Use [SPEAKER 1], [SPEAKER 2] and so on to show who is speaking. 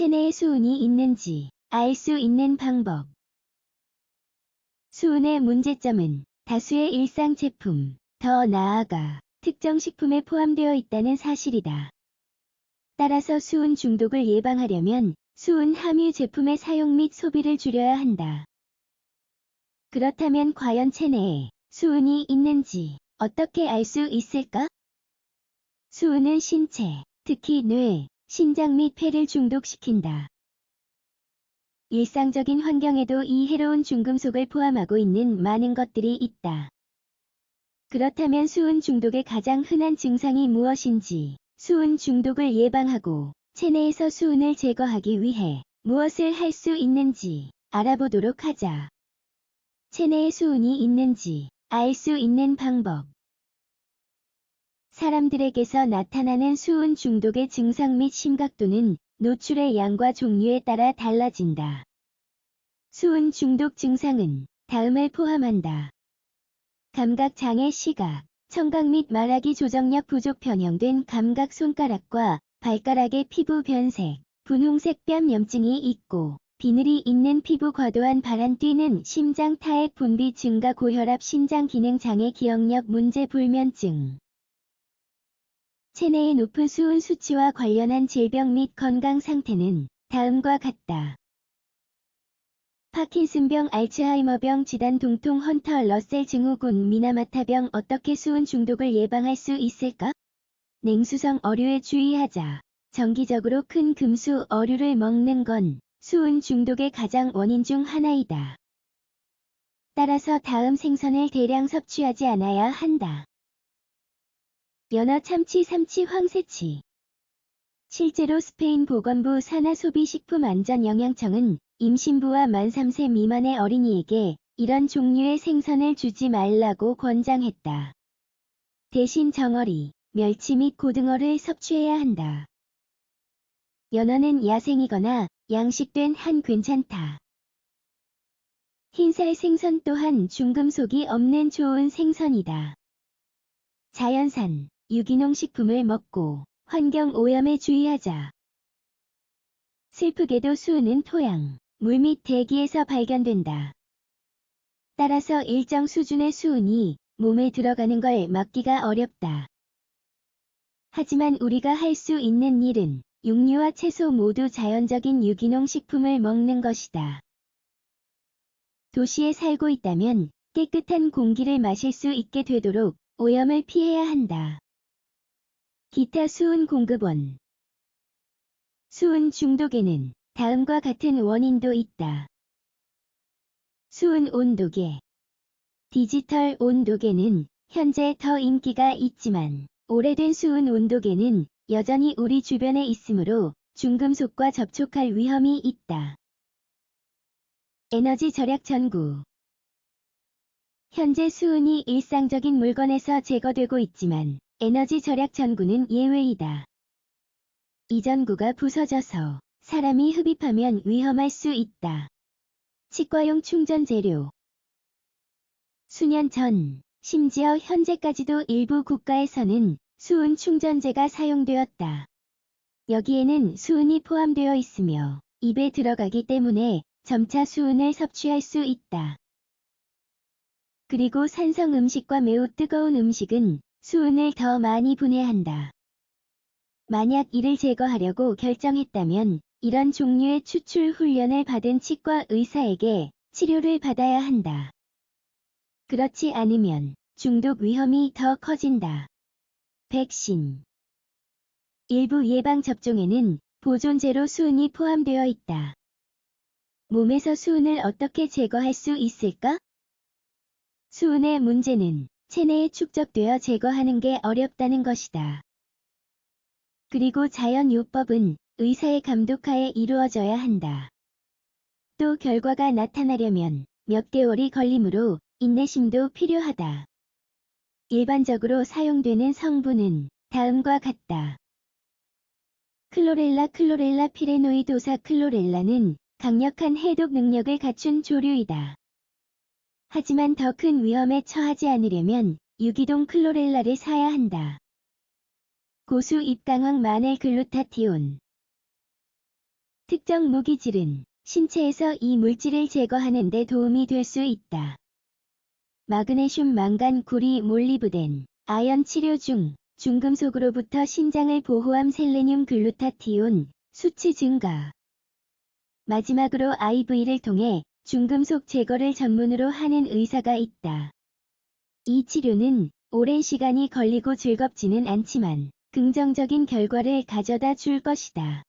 [SPEAKER 1] 체내에 수은이 있는지 알 수 있는 방법. 수은의 문제점은 다수의 일상 제품, 더 나아가 특정 식품에 포함되어 있다는 사실이다. 따라서 수은 중독을 예방하려면 수은 함유 제품의 사용 및 소비를 줄여야 한다. 그렇다면 과연 체내에 수은이 있는지 어떻게 알 수 있을까? 수은은 신체, 특히 뇌, 신장 및 폐를 중독시킨다. 일상적인 환경에도 이 해로운 중금속을 포함하고 있는 많은 것들이 있다. 그렇다면 수은 중독의 가장 흔한 증상이 무엇인지, 수은 중독을 예방하고 체내에서 수은을 제거하기 위해 무엇을 할 수 있는지 알아보도록 하자. 체내에 수은이 있는지 알 수 있는 방법. 사람들에게서 나타나는 수은 중독의 증상 및 심각도는 노출의 양과 종류에 따라 달라진다. 수은 중독 증상은 다음을 포함한다. 감각 장애 시각, 청각 및 말하기 조정력 부족 변형된 감각 손가락과 발가락의 피부 변색, 분홍색 뺨 염증이 있고 비늘이 있는 피부 과도한 바람 뛰는 심장 타액 분비 증가 고혈압 신장 기능 장애 기억력 문제 불면증 체내의 높은 수은 수치와 관련한 질병 및 건강 상태는 다음과 같다. 파킨슨병, 알츠하이머병, 지단, 동통, 헌터, 러셀 증후군, 미나마타병 어떻게 수은 중독을 예방할 수 있을까? 냉수성 어류에 주의하자. 정기적으로 큰 금수 어류를 먹는 건 수은 중독의 가장 원인 중 하나이다. 따라서 다음 생선을 대량 섭취하지 않아야 한다. 연어 참치 삼치 황새치 실제로 스페인 보건부 산하소비식품안전영양청은 임신부와 만 3세 미만의 어린이에게 이런 종류의 생선을 주지 말라고 권장했다. 대신 정어리, 멸치 및 고등어를 섭취해야 한다. 연어는 야생이거나 양식된 한 괜찮다. 흰살 생선 또한 중금속이 없는 좋은 생선이다. 자연산, 유기농 식품을 먹고 환경 오염에 주의하자. 슬프게도 수은은 토양, 물 및 대기에서 발견된다. 따라서 일정 수준의 수은이 몸에 들어가는 걸 막기가 어렵다. 하지만 우리가 할 수 있는 일은 육류와 채소 모두 자연적인 유기농 식품을 먹는 것이다. 도시에 살고 있다면 깨끗한 공기를 마실 수 있게 되도록 오염을 피해야 한다. 기타 수은 공급원 수은 중독에는 다음과 같은 원인도 있다. 수은 온도계 디지털 온도계는 현재 더 인기가 있지만 오래된 수은 온도계는 여전히 우리 주변에 있으므로 중금속과 접촉할 위험이 있다. 에너지 절약 전구 현재 수은이 일상적인 물건에서 제거되고 있지만 에너지 절약 전구는 예외이다. 이 전구가 부서져서 사람이 흡입하면 위험할 수 있다. 치과용 충전 재료 수년 전, 심지어 현재까지도 일부 국가에서는 수은 충전재가 사용되었다. 여기에는 수은이 포함되어 있으며 입에 들어가기 때문에 점차 수은을 섭취할 수 있다. 그리고 산성 음식과 매우 뜨거운 음식은 수은을 더 많이 분해한다. 만약 이를 제거하려고 결정했다면 이런 종류의 추출 훈련을 받은 치과 의사에게 치료를 받아야 한다. 그렇지 않으면 중독 위험이 더 커진다. 백신 일부 예방접종에는 보존제로 수은이 포함되어 있다. 몸에서 수은을 어떻게 제거할 수 있을까? 수은의 문제는 체내에 축적되어 제거하는 게 어렵다는 것이다. 그리고 자연요법은 의사의 감독하에 이루어져야 한다. 또 결과가 나타나려면 몇 개월이 걸리므로 인내심도 필요하다. 일반적으로 사용되는 성분은 다음과 같다. 클로렐라 클로렐라 피레노이도사 클로렐라는 강력한 해독 능력을 갖춘 조류이다. 하지만 더 큰 위험에 처하지 않으려면 유기동 클로렐라를 사야 한다. 고수 입강황 마늘 글루타티온 특정 무기질은 신체에서 이 물질을 제거하는 데 도움이 될 수 있다. 마그네슘, 망간, 구리, 몰리브덴, 아연 치료 중 중금속으로부터 신장을 보호함 셀레늄 글루타티온, 수치 증가. 마지막으로 IV를 통해 중금속 제거를 전문으로 하는 의사가 있다. 이 치료는 오랜 시간이 걸리고 즐겁지는 않지만 긍정적인 결과를 가져다 줄 것이다.